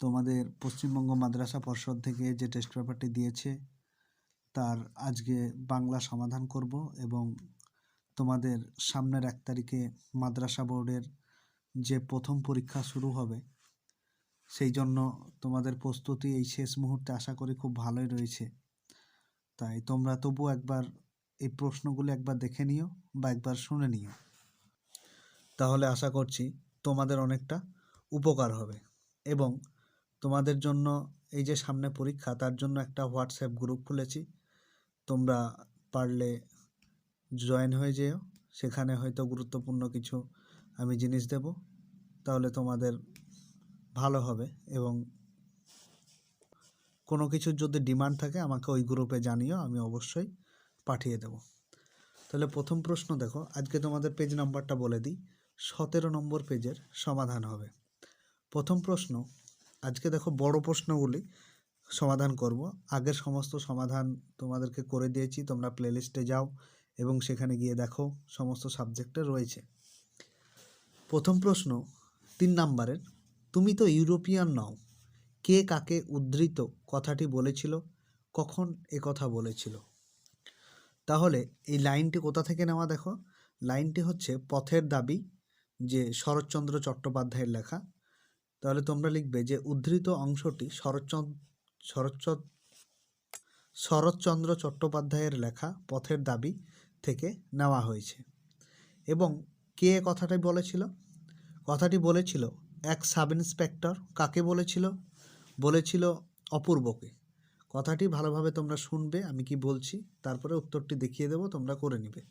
তোমাদের পশ্চিমবঙ্গ মাদ্রাসা পর্ষদ থেকে যে টেস্ট পেপারটি দিয়েছে, তার আজকে বাংলা সমাধান করব এবং তোমাদের সামনের এক তারিখে মাদ্রাসা বোর্ডের যে প্রথম পরীক্ষা শুরু হবে, সেই জন্য তোমাদের প্রস্তুতি এই শেষ মুহূর্তে আশা করি খুব ভালোই রয়েছে। তাই তোমরা তবু একবার এই প্রশ্নগুলো একবার দেখে নিও বা একবার শুনে নিও। তাহলে আশা করছি তোমাদের অনেকটা উপকার হবে এবং তোমাদের জন্য এই যে সামনে পরীক্ষা, তার জন্য একটা হোয়াটসঅ্যাপ গ্রুপ খুলেছি। তোমরা পারলে জয়েন হয়ে যেও। সেখানে হয়তো গুরুত্বপূর্ণ কিছু আমি জিনিস দেব। তাহলে তোমাদের ভালো হবে এবং কোনো কিছুর যদি ডিমান্ড থাকে, আমাকে ওই গ্রুপে জানিও, আমি অবশ্যই পাঠিয়ে দেব। তাহলে প্রথম প্রশ্ন দেখো, আজকে তোমাদের পেজ নাম্বারটা বলে দিই। সতেরো নম্বর পেজের সমাধান হবে। প্রথম প্রশ্ন আজকে দেখো বড় প্রশ্নগুলি সমাধান করব। আগের সমস্ত সমাধান তোমাদেরকে করে দিয়েছি, তোমরা প্লেলিস্টে যাও এবং সেখানে গিয়ে দেখো সমস্ত সাবজেক্টে রয়েছে। প্রথম প্রশ্ন, তিন নাম্বারের, তুমি তো ইউরোপিয়ান নও, কে কাকে উদ্ধৃত কথাটি বলেছিল, কখন এ কথা বলেছিল? তাহলে এই লাইনটি কোথা থেকে নেওয়া দেখো? লাইনটি হচ্ছে পথের দাবি, যে শরৎচন্দ্র চট্টোপাধ্যায়ের লেখা তাহলে তোমরা লিখবে যে উদ্ধৃত অংশটি শরৎচন্দ্র শরৎচন্দ্র শরৎচন্দ্র চট্টোপাধ্যায়ের লেখা পথের দাবি থেকে নেওয়া হয়েছে। এবং কে কথাটি বলেছিল? কথাটি বলেছিল এক সাব ইন্সপেক্টর কাকে বলেছিল? বলেছিল অপূর্বকে। কথাটি ভালোভাবে তোমরা শুনবে, আমি কি বলছি, তারপরে উত্তরটি দেখিয়ে দেবো, তোমরা করে নিবে।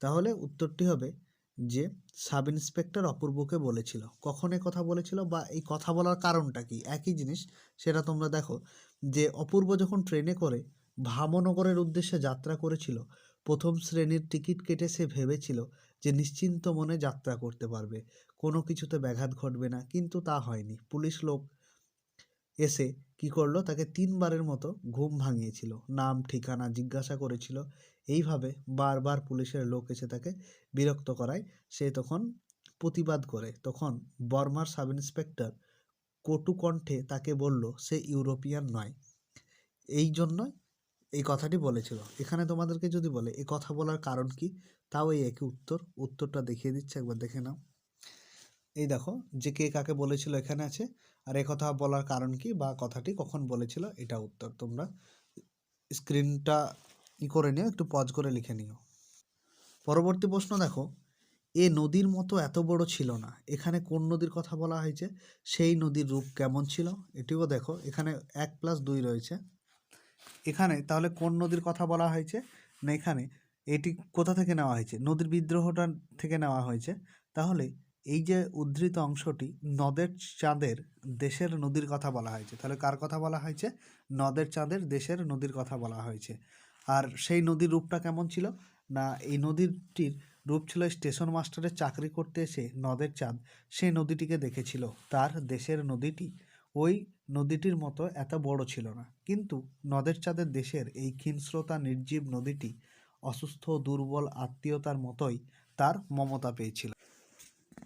তাহলে উত্তরটি হবে যে সাব ইন্সপেক্টর অপূর্বকে বলেছিল। কখন এ কথা বলেছিল বা এই কথা বলার কারণটা কি? একই জিনিস, সেটা তোমরা দেখো যে অপূর্ব যখন ট্রেনে করে ভামনগরের উদ্দেশ্যে যাত্রা করেছিল, প্রথম শ্রেণির টিকিট কেটে সে ভেবেছিল যে নিশ্চিন্ত মনে যাত্রা করতে পারবে। কোনো কিছুতে ব্যাঘাত ঘটবে না, কিন্তু তা হয়নি। পুলিশ লোক এসে কি করল? তাকে তিনবারের মতো ঘুম ভাঙিয়েছিল। নাম, ঠিকানা জিজ্ঞাসা করেছিল এইভাবে বারবার পুলিশের লোক এসে তাকে বিরক্ত করায়। সে তখন প্রতিবাদ করে। তখন বর্মার সাব ইন্সপেক্টর কটু কণ্ঠে তাকে বলল, সে ইউরোপিয়ান নয়। এই জন্যই এই কথাটি বলেছিল। এখানে তোমাদেরকে যদি বলে এই কথা বলার কারণ কি? তাও এই একই উত্তর। উত্তরটা দেখিয়ে দিচ্ছে, একবার দেখে নাও। এই দেখো, যে কে কাকে বলেছিল এখানে আছে, আর এ কথা বলার কারণ কি বা কথাটি কখন বলেছিল, এটা উত্তর। তোমরা স্ক্রিনটা ই করে নিও? একটু পজ করে লিখে নিও। পরবর্তী প্রশ্ন দেখো, এ নদীর মতো এত বড় ছিল না। এখানে কোন নদীর কথা বলা হয়েছে? সেই নদীর রূপ কেমন ছিল? এটিও দেখো, এখানে এক প্লাস দুই রয়েছে। এখানে তাহলে কোন নদীর কথা বলা হয়েছে? না, এখানে। এটি কোথা থেকে নেওয়া হয়েছে? নদীর বিদ্রোহটা থেকে নেওয়া হয়েছে। তাহলে এই যে উদ্ধৃত অংশটি, নদের চাঁদের দেশের নদীর কথা বলা হয়েছে। তাহলে কার কথা বলা হয়েছে? নদের চাঁদের দেশের নদীর কথা বলা হয়েছে। আর সেই নদীর রূপটা কেমন ছিল? না, এই নদীটির রূপ ছিল স্টেশন মাস্টারের চাকরি করতে এসে নদের চাঁদ সেই নদীটিকে দেখেছিল। তার দেশের নদীটি ওই নদীটির মতো এত বড় ছিল না। কিন্তু নদের চাঁদের দেশের এই ক্ষীণস্রোতা নির্জীব নদীটি অসুস্থ, দুর্বল, আত্মীয়তার মতোই তার মমতা পেয়েছিল।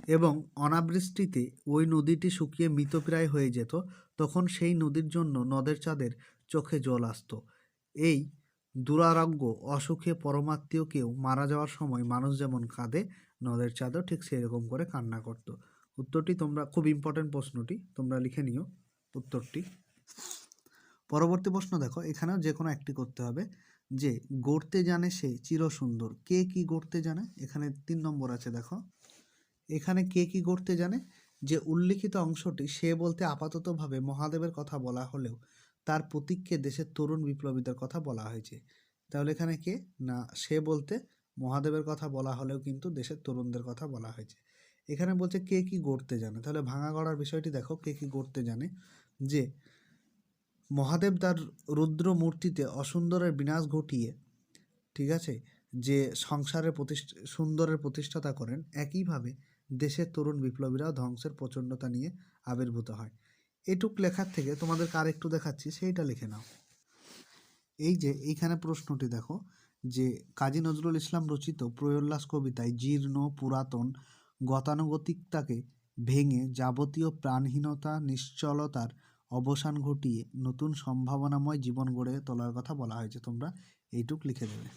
এবং অনাবৃষ্টিতে ওই নদীটি শুকিয়ে মৃতপ্রায় হয়ে যেত, তখন সেই নদীর জন্য নদের চাঁদের চোখে জল আসতো। এই দুরারোগ্য, অসুখে পরমাত্মীয় কেউ মারা যাওয়ার সময় মানুষ যেমন কাঁদে, নদের চাঁদও ঠিক সেরকম করে কান্না করতো। উত্তরটি তোমরা, খুব ইম্পর্টেন্ট প্রশ্নটি, তোমরা লিখে নিও উত্তরটি। পরবর্তী প্রশ্ন দেখো, এখানেও যে কোনো একটি করতে হবে যে, গড়তে জানে সে চিরসুন্দর। কে কি গড়তে জানে? এখানে তিন নম্বর আছে দেখো। এখানে কে কি গড়তে জানে? যে উল্লিখিত অংশটি সে বলতে আপাততভাবে মহাদেবের কথা বলা হলেও তার প্রতীককে দেশের তরুণ বিপ্লবীদের কথা বলা হয়েছে। তাহলে এখানে কে? না, সে বলতে মহাদেবের কথা বলা হলেও কিন্তু দেশের তরুণদের কথা বলা হয়েছে। এখানে বলছে কে কি গড়তে জানে? তাহলে ভাঙা গড়ার বিষয়টি দেখো, কে কি গড়তে জানে? যে মহাদেব তার রুদ্র মূর্তিতে অসুন্দরের বিনাশ ঘটিয়ে, ঠিক আছে, যে সংসারের প্রতিষ্ঠা, সুন্দরের প্রতিষ্ঠাতা করেন, একইভাবে দেশের তরুণ বিপ্লবীরাও ধ্বংসের প্রচণ্ডতা নিয়ে আবির্ভূত হয়। এটুক লেখার থেকে তোমাদের কার একটু দেখাচ্ছি, সেইটা লিখে নাও। এই যে এইখানে প্রশ্নটি দেখো, যে কাজী নজরুল ইসলাম রচিত প্রয়োল্লাস কবিতায় জীর্ণ, পুরাতন গতানুগতিকতাকে ভেঙে যাবতীয় প্রাণহীনতা, নিশ্চলতার অবসান ঘটিয়ে নতুন সম্ভাবনাময় জীবন গড়ে তোলার কথা বলা হয়েছে, তোমরা এইটুক লিখে দেবে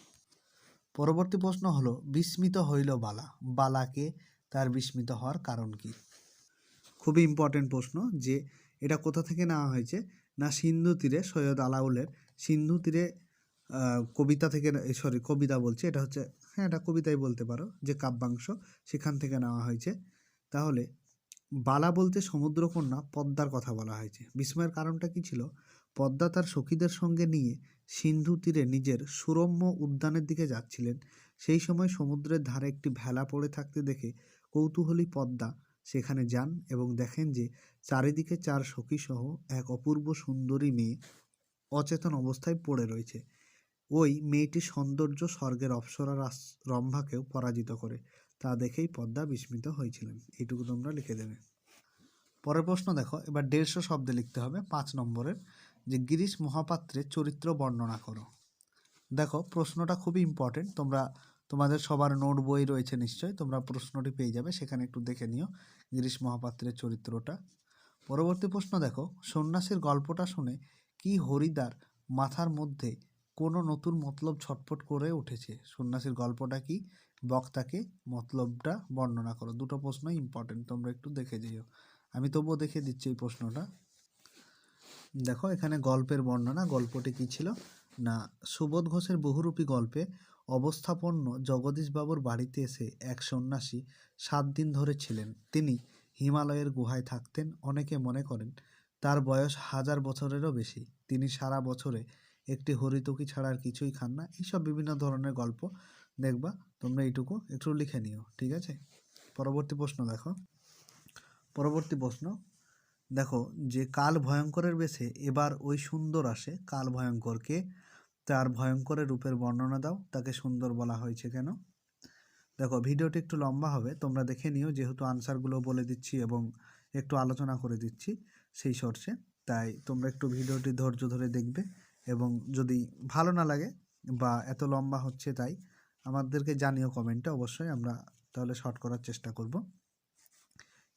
পরবর্তী প্রশ্ন হলো, বিস্মিত হইল বালা? বালাকে তার বিস্মিত হওয়ার কারণ কি? খুবই ইম্পর্টেন্ট প্রশ্ন যে এটা কোথা থেকে নেওয়া হয়েছে? না সিন্ধু তীরে সৈয়দ আলাউলের, সিন্ধু তীরে কবিতা থেকে সরি কবিতা বলছে, এটা হচ্ছে হ্যাঁ এটা কবিতাই বলতে পারো, যে কাব্যাংশ সেখান থেকে নেওয়া হয়েছে। তাহলে বালা বলতে সমুদ্রকন্যা, পদ্মার কথা বলা হয়েছে। বিস্ময়ের কারণটা কি ছিল? পদ্মা তার সখীদের সঙ্গে নিয়ে সিন্ধু তীরে নিজের সুরম্য উদ্যানের দিকে যাচ্ছিলেন। সেই সময় সমুদ্রের ধারে একটি ভেলা পড়ে থাকতে দেখে কৌতূহলী পদ্মা সেখানে যান এবং দেখেন যে চারিদিকে চার সখীসহ এক অপূর্ব সুন্দরী মেয়ে অচেতন অবস্থায় পড়ে রয়েছে। ওই মেয়েটির সৌন্দর্য স্বর্গের অপ্সরা রম্ভাকেও পরাজিত করে। তা দেখেই পদ্মা বিস্মিত হয়েছিলেন। এইটুকু তোমরা লিখে দেবে। পরের প্রশ্ন দেখো। এবার দেড়শো শব্দে লিখতে হবে। পাঁচ নম্বরের। যে গিরিশ মহাপাত্রের চরিত্র বর্ণনা করো। দেখো, প্রশ্নটা খুবই ইম্পর্টেন্ট তোমরা তোমাদের সবার নোট বই রয়েছে নিশ্চয়ই, তোমরা প্রশ্নটি পেয়ে যাবে, সেখানে একটু দেখে নিও গিরিশ মহাপাত্রের চরিত্রটা। পরবর্তী প্রশ্ন দেখো, সন্ন্যাসীর গল্পটা শুনে কি হরিদার মাথার মধ্যে কোনো নতুন মতলব ছটফট করে উঠেছে? সন্ন্যাসীর গল্পটা কি? বক্তাকে মতলবটা বর্ণনা করো। দুটো প্রশ্নই ইম্পর্টেন্ট তোমরা একটু দেখে যেও। আমি তবুও দেখে দিচ্ছি এই প্রশ্নটা। দেখো, এখানে গল্পের বর্ণনা, গল্পটি কি ছিল? না, সুবোধ ঘোষের বহুরূপী গল্পে অবস্থাপন্ন জগদীশবাবুর বাড়িতে এসে এক সন্ন্যাসী সাত দিন ধরে ছিলেন। তিনি হিমালয়ের গুহায় থাকতেন, অনেকে মনে করেন তার বয়স হাজার বছরেরও বেশি। তিনি সারা বছরে একটি হরিতকি ছাড়া আর কিছুই খান না। এইসব বিভিন্ন ধরনের গল্প দেখবা, তোমরা এইটুকু একটু লিখে নিও, ঠিক আছে? পরবর্তী প্রশ্ন দেখো। পরবর্তী প্রশ্ন, দেখো যে কাল ভয়ঙ্করের বেশে এবার ওই সুন্দর আসে, কাল ভয়ঙ্করকে তার ভয়ঙ্করের রূপের বর্ণনা দাও, তাকে সুন্দর বলা হয়েছে কেন? দেখো, ভিডিওটি একটু লম্বা হবে, তোমরা দেখে নিও, যেহেতু আনসারগুলো বলে দিচ্ছি এবং একটু আলোচনা করে দিচ্ছি সেই সর্ষে তাই তোমরা একটু ভিডিওটি ধৈর্য ধরে দেখবে এবং যদি ভালো না লাগে বা এত লম্বা হচ্ছে তাই, আমাদেরকে জানিও কমেন্টে অবশ্যই আমরা তাহলে শর্ট করার চেষ্টা করব।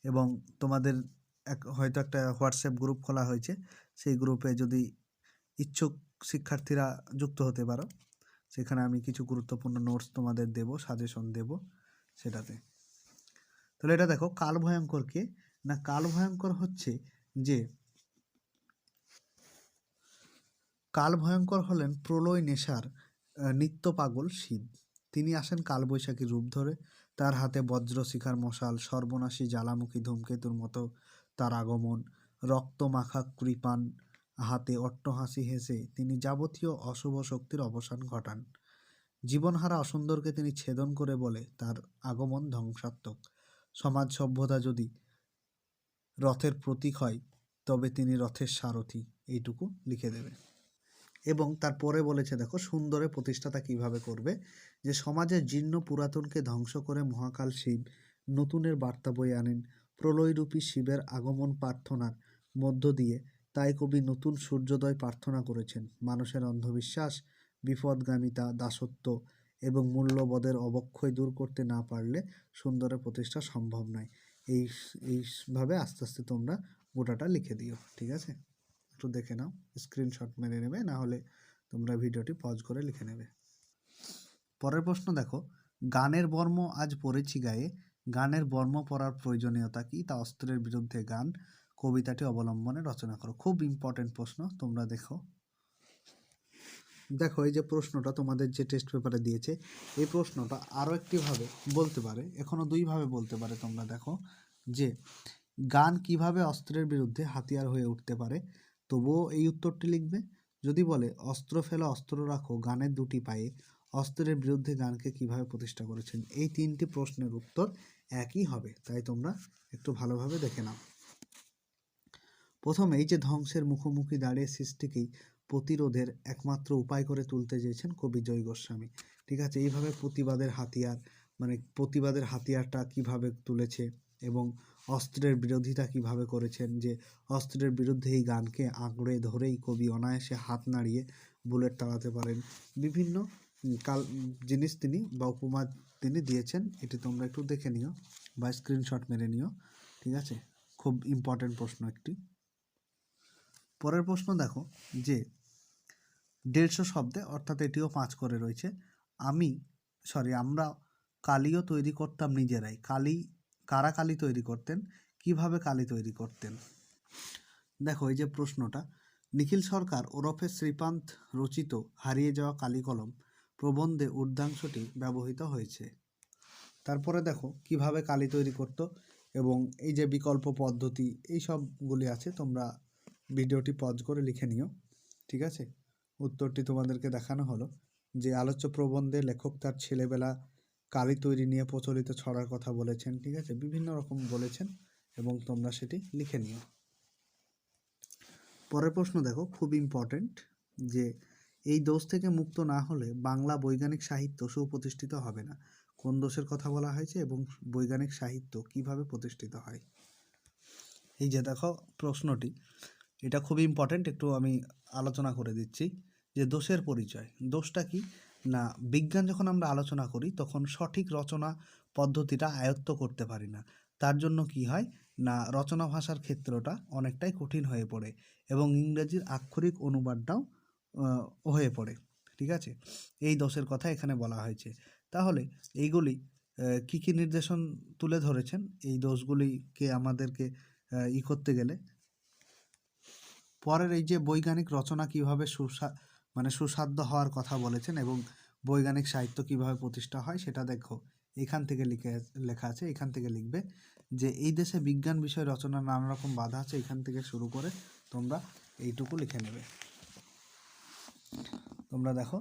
এবং তোমাদের এক, হয়তো একটা হোয়াটসঅ্যাপ গ্রুপ খোলা হয়েছে, সেই গ্রুপে যদি ইচ্ছুক শিক্ষার্থীরা যুক্ত হতে পারো। সেখানে আমি কিছু গুরুত্বপূর্ণ নোটস তোমাদের দেব সাজেশন দেব সেটাতে। তাহলে এটা দেখো, কাল ভয়ঙ্কর কে? না, কাল ভয়ঙ্কর হচ্ছে যে, কাল ভয়ঙ্কর হলেন প্রলয় নেশার নিত্য পাগল শিব। তিনি আসেন কালবৈশাখী রূপ ধরে। তার হাতে বজ্র শিখার মশাল, সর্বনাশী জ্বালামুখী ধূমকেতুর মতো তার আগমন রক্ত মাখা কৃপান হাতে অট্টহাসি হেসে তিনি যাবতীয় অশুভ শক্তির অবসান ঘটান। জীবনহারা অসুন্দরকে তিনি ছেদন করে বলে তার আগমন ধ্বংসাত্মক। সমাজ সভ্যতা যদি রথের প্রতীক হয়, তবে তিনি রথের সারথি, এইটুকু লিখে দেবে। এবং তারপরে বলেছে, দেখো, সুন্দরে প্রতিষ্ঠাতা কীভাবে করবে? যে সমাজের জীর্ণ পুরাতনকে ধ্বংস করে মহাকাল শিব নতুনের বার্তা বয়ে আনেন। প্রলয়রূপী শিবের আগমন প্রার্থনার মধ্য দিয়ে তাই কবি নতুন সূর্যোদয় প্রার্থনা করেছেন। মানুষের অন্ধবিশ্বাস, বিপদগামিতা, দাসত্ব এবং মূল্যবোধের অবক্ষয় দূর করতে না পারলে সুন্দরের প্রতিষ্ঠা সম্ভব নয়। এই, এইভাবে আস্তে আস্তে তোমরা গোটাটা লিখে দিও, ঠিক আছে? একটু দেখে নাও স্ক্রিনশট মেরে নেবে, না হলে তোমরা ভিডিওটি পজ করে লিখে নেবে। পরের প্রশ্ন দেখো, গানের বর্ম আজ পড়েছি গায়ে, গানের বর্ম পড়ার প্রয়োজনীয়তা কি? তা অস্ত্রের বিরুদ্ধে গান কবিতাটি অবলম্বনে রচনা করো। খুব ইম্পর্টেন্ট প্রশ্ন, তোমরা দেখো। দেখো, এই যে প্রশ্নটা তোমাদের যে টেস্ট পেপারে দিয়েছে, এই প্রশ্নটা আরও একটিভাবে বলতে পারে এখনও দুইভাবে বলতে পারে তোমরা দেখো, যে গান কীভাবে অস্ত্রের বিরুদ্ধে হাতিয়ার হয়ে উঠতে পারে? তবুও এই উত্তরটি লিখবে, যদি বলে, অস্ত্র ফেলো, অস্ত্র রাখো, গানের দুটি পায়ে, অস্ত্রের বিরুদ্ধে গানকে কীভাবে প্রতিষ্ঠা করেছেন? এই তিনটি প্রশ্নের উত্তর একই হবে, তাই তোমরা একটু ভালোভাবে দেখে নাও। প্রথমে এই যে ধ্বংসের মুখোমুখি দাঁড়িয়ে সৃষ্টিকেই প্রতিরোধের একমাত্র উপায় করে তুলতে চেয়েছেন কবি জয় গোস্বামী। ঠিক আছে, এইভাবে প্রতিবাদের হাতিয়ার মানে প্রতিবাদের হাতিয়ারটা কীভাবে তুলেছে এবং অস্ত্রের বিরোধিতা কীভাবে করেছেন যে অস্ত্রের বিরুদ্ধে এই গানকে আঁকড়ে ধরেই কবি অনায়াসে হাত নাড়িয়ে বুলেট তাড়াতে পারেন। বিভিন্ন কাল, জিনিস তিনি বা উপমা তিনি দিয়েছেন, এটি তোমরা একটু দেখে নিও বা স্ক্রিনশট মেরে নিও। ঠিক আছে, খুব ইম্পর্টেন্ট প্রশ্ন একটি। পরের প্রশ্ন দেখো যে দেড়শো শব্দে, অর্থাৎ এটিও পাঁচ করে রয়েছে, আমি সরি আমরা কালিও তৈরি করতাম নিজেরাই। কালি, কারা কালি তৈরি করতেন? কীভাবে কালি তৈরি করতেন? দেখো, এই যে প্রশ্নটা, নিখিল সরকার ওরফে শ্রীপান্ত রচিত হারিয়ে যাওয়া কালি কলম প্রবন্ধে উর্ধাংশটি ব্যবহৃত হয়েছে। তারপরে দেখো, কীভাবে কালি তৈরি করত এবং এই যে বিকল্প পদ্ধতি, এই সবগুলি আছে, তোমরা ভিডিওটি পজ করে লিখে নিও, ঠিক আছে? উত্তরটি তোমাদেরকে দেখানো হলো যে আলোচ্য প্রবন্ধে লেখক তার ছেলেবেলা কালি তৈরি নিয়ে প্রচলিত ছড়ার কথা বলেছেন, ঠিক আছে? বিভিন্ন রকম বলেছেন এবং তোমরা সেটি লিখে নিও। পরের প্রশ্ন দেখো, খুব ইম্পর্টেন্ট যে এই দোষ থেকে মুক্ত না হলে বাংলা বৈজ্ঞানিক সাহিত্য সুপ্রতিষ্ঠিত হবে না। কোন দোষের কথা বলা হয়েছে এবং বৈজ্ঞানিক সাহিত্য কীভাবে প্রতিষ্ঠিত হয়? এই যে দেখো প্রশ্নটি এটা খুব ইম্পর্টেন্ট একটু আমি আলোচনা করে দিচ্ছি, যে দোষের পরিচয়। দোষটা কি? না, বিজ্ঞান যখন আমরা আলোচনা করি, তখন সঠিক রচনা পদ্ধতিটা আয়ত্ত করতে পারি না। তার জন্য কি হয়? না, রচনা ভাষার ক্ষেত্রটা অনেকটাই কঠিন হয়ে পড়ে এবং ইংরেজির আক্ষরিক অনুবাদটাও হয়ে পড়ে। ঠিক আছে? এই দোষের কথা এখানে বলা হয়েছে। তাহলে এইগুলি কি কি নির্দেশন তুলে ধরেছেন? এই দোষগুলিকে আমাদেরকে ই করতে গেলে পরের এই যে বৈজ্ঞানিক রচনা কীভাবে সুসা মানে সুসাধ্য হওয়ার কথা বলেছেন এবং বৈজ্ঞানিক সাহিত্য কীভাবে প্রতিষ্ঠা হয় সেটা দেখো, এখান থেকে লিখে লেখা আছে, এখান থেকে লিখবে যে এই দেশে বিজ্ঞান বিষয় রচনার নানা রকম বাধা আছে, এখান থেকে শুরু করে তোমরা এইটুকু লিখে নেবে। তোমরা দেখো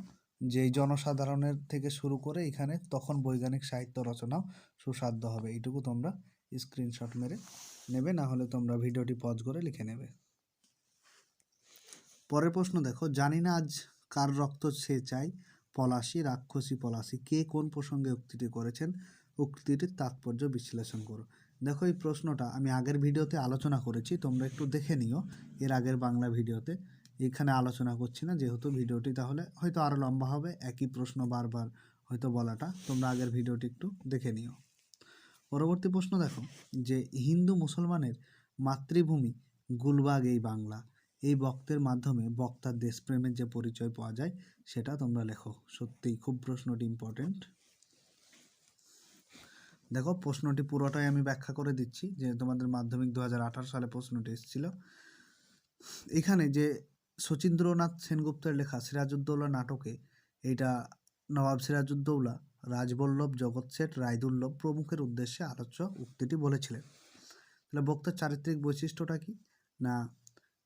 যে জনসাধারণের থেকে শুরু করে এখানে তখন বৈজ্ঞানিক সাহিত্য রচনাও সুসাধ্য হবে, এইটুকু তোমরা স্ক্রিনশট মেরে নেবে না হলে তোমরা ভিডিওটি পজ করে লিখে নেবে। পরের প্রশ্ন দেখো, জানি না আজ কার রক্ত সে চাই পলাশি, রাক্ষসী, পলাশি, কে কোন প্রসঙ্গে উক্তিটি করেছেন, উক্তিটির তাৎপর্য বিশ্লেষণ করো। দেখো এই প্রশ্নটা আমি আগের ভিডিওতে আলোচনা করেছি, তোমরা একটু দেখে নিও, এর আগের বাংলা ভিডিওতে। এখানে আলোচনা করছি না, যেহেতু ভিডিওটি তাহলে হয়তো আরও লম্বা হবে, একই প্রশ্ন বারবার হয়তো বলাটা, তোমরা আগের ভিডিওটি একটু দেখে নিও। পরবর্তী প্রশ্ন দেখো, যে হিন্দু মুসলমানের মাতৃভূমি গুলবাগ এই বাংলা এই বক্তের মাধ্যমে বক্তার দেশপ্রেমের যে পরিচয় পাওয়া যায়, সেটা তোমরা লেখো। সত্যিই খুব প্রশ্নটি ইম্পর্টেন্ট দেখো, প্রশ্নটি পুরোটাই আমি ব্যাখ্যা করে দিচ্ছি, যে তোমাদের মাধ্যমিক দু হাজার আঠারো সালে প্রশ্নটি এসেছিল। এখানে যে শচীন্দ্রনাথ সেনগুপ্তের লেখা সিরাজউদ্দৌলা নাটকে, এটা নবাব সিরাজউদ্দৌলা, রাজবল্লভ জগৎ শেঠ, রায়দুল্লভ প্রমুখের উদ্দেশ্যে আলোচ্য উক্তিটি বলেছিলেন। তাহলে বক্তার চারিত্রিক বৈশিষ্ট্যটা কি? না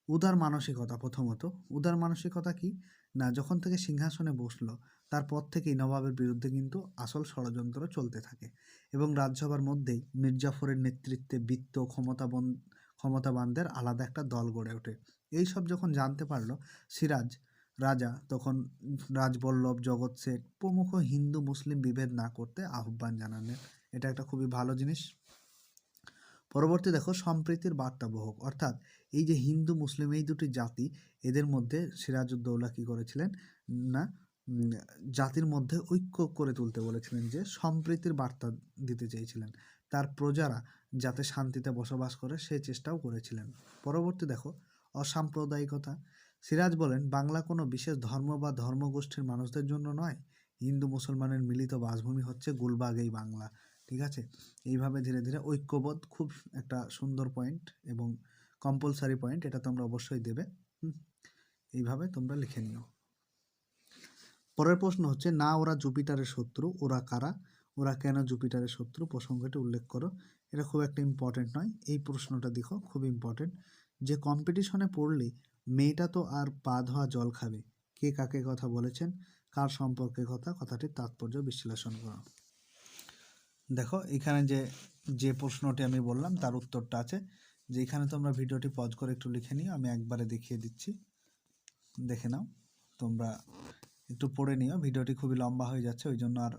উদার মানসিকতা প্রথমত। উদার মানসিকতা কি? না, যখন থেকে সিংহাসনে বসল, তারপর থেকেই নবাবের বিরুদ্ধে কিন্তু আসল ষড়যন্ত্র চলতে থাকে এবং রাজসভার মধ্যেই মির্জাফরের নেতৃত্বে বিত্ত ক্ষমতাবন, ক্ষমতাবানদের আলাদা একটা দল গড়ে ওঠে। এই সব যখন জানতে পারল, সিরাজ, রাজা তখন রাজবল্লভ জগৎ শেঠ প্রমুখ হিন্দু মুসলিম বিভেদ না করতে আহ্বান জানালেন। এটা একটা খুবই ভালো জিনিস। পরবর্তী দেখো সম্প্রীতির বার্তাবহক। অর্থাৎ এই যে হিন্দু, মুসলিম এই দুটি জাতি, এদের মধ্যে সিরাজউদ্দৌলা কী করেছিলেন না জাতির মধ্যে ঐক্য করে তুলতে বলেছিলেন যে সম্প্রীতির বার্তা দিতে চেয়েছিলেন। তার প্রজারা যাতে শান্তিতে বসবাস করে সে চেষ্টাও করেছিলেন। পরবর্তী দেখো, অসাম্প্রদায়িকতা। সিরাজ বলেন, বাংলা কোনো বিশেষ ধর্ম বা ধর্মগোষ্ঠীর মানুষদের জন্য নয়। হিন্দু মুসলমানের মিলিত বাসভূমি হচ্ছে গুলবাগ এই বাংলা। ঠিক আছে? এইভাবে ধীরে ধীরে ঐক্যবোধ খুব একটা সুন্দর পয়েন্ট এবং কম্পালসারি পয়েন্ট এটা তোমরা অবশ্যই দেবে। এইভাবে তোমরা লিখে নিও। পরের প্রশ্ন হচ্ছে, না, ওরা জুপিটারের শত্রু, ওরা কারা? ওরা কেন জুপিটারের শত্রু? প্রসঙ্গটি উল্লেখ করো। এটা খুব একটা ইম্পর্টেন্ট নয়। এই প্রশ্নটা দেখো, খুব ইম্পর্টেন্ট যে কম্পিটিশনে পড়লে মেয়েটা তো আর পা ধোয়া জল খাবে। কে কাকে কথা বলেছেন? কার সম্পর্কে কথা? কথাটির তাৎপর্য বিশ্লেষণ করো। দেখো, এখানে যে যে প্রশ্নটি আমি বললাম, তার উত্তরটা আছে। যে এখানে তোমরা ভিডিওটি পজ করে একটু লিখে নিও, আমি একবারে দেখিয়ে দিচ্ছি। দেখে নাও, তোমরা একটু পড়ে নিও। ভিডিওটি খুবই লম্বা হয়ে যাচ্ছে, ওই জন্য আর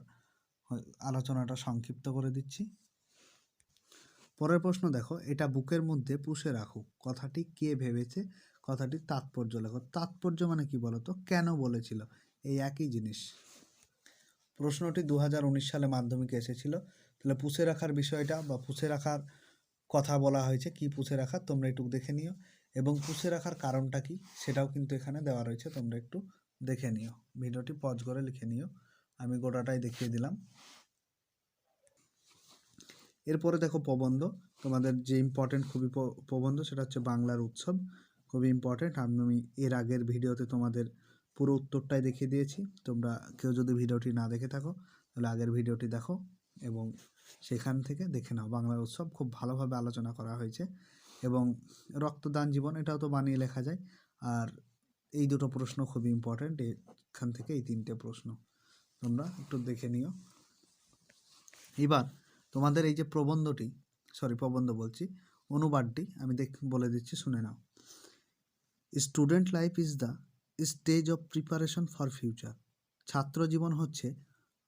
আলোচনাটা সংক্ষিপ্ত করে দিচ্ছি। পরের প্রশ্ন দেখো, এটা বুকের মধ্যে পুষে রাখো কথাটি কে ভেবেছে? কথাটির তাৎপর্য লেখো। তাৎপর্য মানে কি বলতো? কেন বলেছিল? এই একই জিনিস। প্রশ্নটি দু হাজার উনিশ সালে মাধ্যমিকে এসেছিল। তাহলে পুষে রাখার বিষয়টা বা পুষে রাখার কথা বলা হয়েছে, কি পুষে রাখার তোমরা একটু দেখে নিও। এবং পুষে রাখার কারণটা কি সেটাও কিন্তু এখানে দেওয়া রয়েছে, তোমরা একটু দেখে নিও। ভিডিওটি পজ করে লিখে নিও, আমি গোটাটাই দেখিয়ে দিলাম। এরপরে দেখো প্রবন্ধ, তোমাদের যে ইম্পর্টেন্ট খুবই প্রবন্ধ সেটা হচ্ছে বাংলার উৎসব, খুবই ইম্পর্টেন্ট আমি এর আগের ভিডিওতে তোমাদের পুরো উত্তরটাই দেখিয়ে দিয়েছি। তোমরা কেউ যদি ভিডিওটি না দেখে থাকো, তাহলে আগের ভিডিওটি দেখো এবং সেখান থেকে দেখে নাও। বাংলার উৎসব খুব ভালোভাবে আলোচনা করা হয়েছে এবং রক্তদান জীবন এটাও তো বানিয়ে লেখা যায়। আর এই দুটো প্রশ্ন খুবই ইম্পর্ট্যান্ট এখান থেকে এই তিনটে প্রশ্ন। তোমরা একটু দেখে নিও। এবার তোমাদের এই যে প্রবন্ধটি সরি প্রবন্ধ বলছি, অনুবাদটি আমি দেখ, বলে দিচ্ছি, শুনে নাও। Student life is the stage of preparation for future ছাত্র জীবন হচ্ছে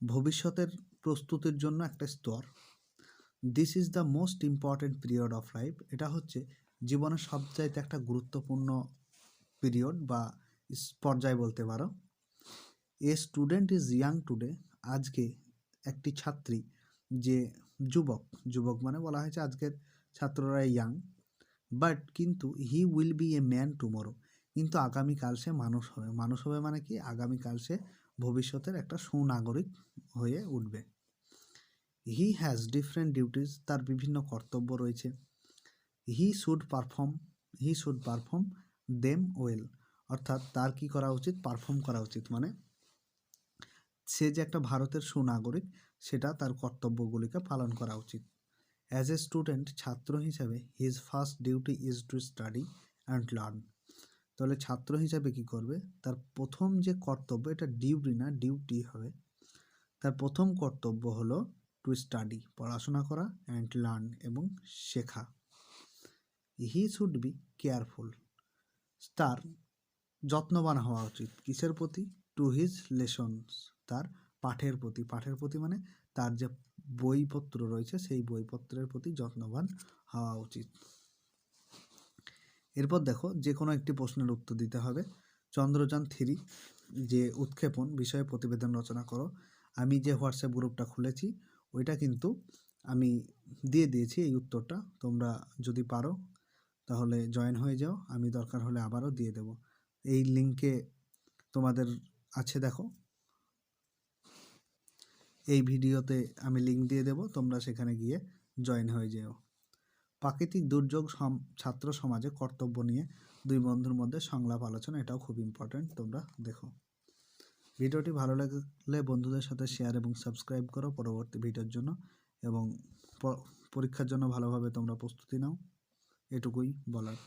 ভবিষ্যতের প্রস্তুতির জন্য একটা স্তর। This is the most important period of life এটা হচ্ছে জীবনের সবচাইতে একটা গুরুত্বপূর্ণ পিরিয়ড বা পর্যায় বলতে পারো। A student is young today আজকে একটি ছাত্রী, যে যুবক যুবক মানে বলা হয়েছে আজকের ছাত্ররা ইয়াং বাট কিন্তু he will be a man tomorrow কিন্তু আগামীকাল সে মানুষ হবে। মানুষ হবে মানে কি? আগামীকাল সে ভবিষ্যতের একটা সুনাগরিক হয়ে উঠবে। হি হ্যাজ ডিফারেন্ট ডিউটিস তার বিভিন্ন কর্তব্য রয়েছে। He should perform he should perform them well অর্থাৎ তার কি করা উচিত? পারফর্ম করা উচিত মানে সে যে একটা ভারতের সুনাগরিক, সেটা তার কর্তব্যগুলিকে পালন করা উচিত। অ্যাজ এ স্টুডেন্ট ছাত্র হিসাবে his first duty is to study and learn তাহলে ছাত্র হিসাবে কি করবে? তার প্রথম যে কর্তব্য, এটা ডিউটি না ডিউটি হবে। তার প্রথম কর্তব্য হলো টু স্টাডি পড়াশোনা করা অ্যান্ড লার্ন এবং শেখা। হি শুড বি কেয়ারফুল তার যত্নবান হওয়া উচিত। কিসের প্রতি? টু হিজ লেসনস তার পাঠের প্রতি। পাঠের প্রতি মানে তার যে বইপত্র রয়েছে, সেই বইপত্রের প্রতি যত্নবান হওয়া উচিত। এরপর দেখো যে কোনো একটি প্রশ্নের উত্তর দিতে হবে। চন্দ্রযান থ্রি, যে উৎক্ষেপণ বিষয়ে প্রতিবেদন রচনা করো। আমি যে হোয়াটসঅ্যাপ গ্রুপটা খুলেছি, ওইটা কিন্তু আমি দিয়ে দিয়েছি এই উত্তরটা। তোমরা যদি পারো, তাহলে জয়েন হয়ে যাও। আমি দরকার হলে আবারও দিয়ে দেব। এই লিঙ্কে তোমাদের আছে দেখো। এই ভিডিওতে আমি লিঙ্ক দিয়ে দেব, তোমরা সেখানে গিয়ে জয়েন হয়ে যেও। প্রাকৃতিক দুর্যোগ ছাত্র সমাজে কর্তব্য নিয়ে দুই বন্ধুর মধ্যে সংলাপ আলোচনা, এটাও খুব ইম্পর্ট্যান্ট তোমরা দেখো। ভিডিওটি ভালো লাগলে বন্ধুদের সাথে শেয়ার এবং সাবস্ক্রাইব করো পরবর্তী ভিডিওর জন্য এবং পরীক্ষার জন্য ভালোভাবে তোমরা প্রস্তুতি নাও। এটুকুই বলার।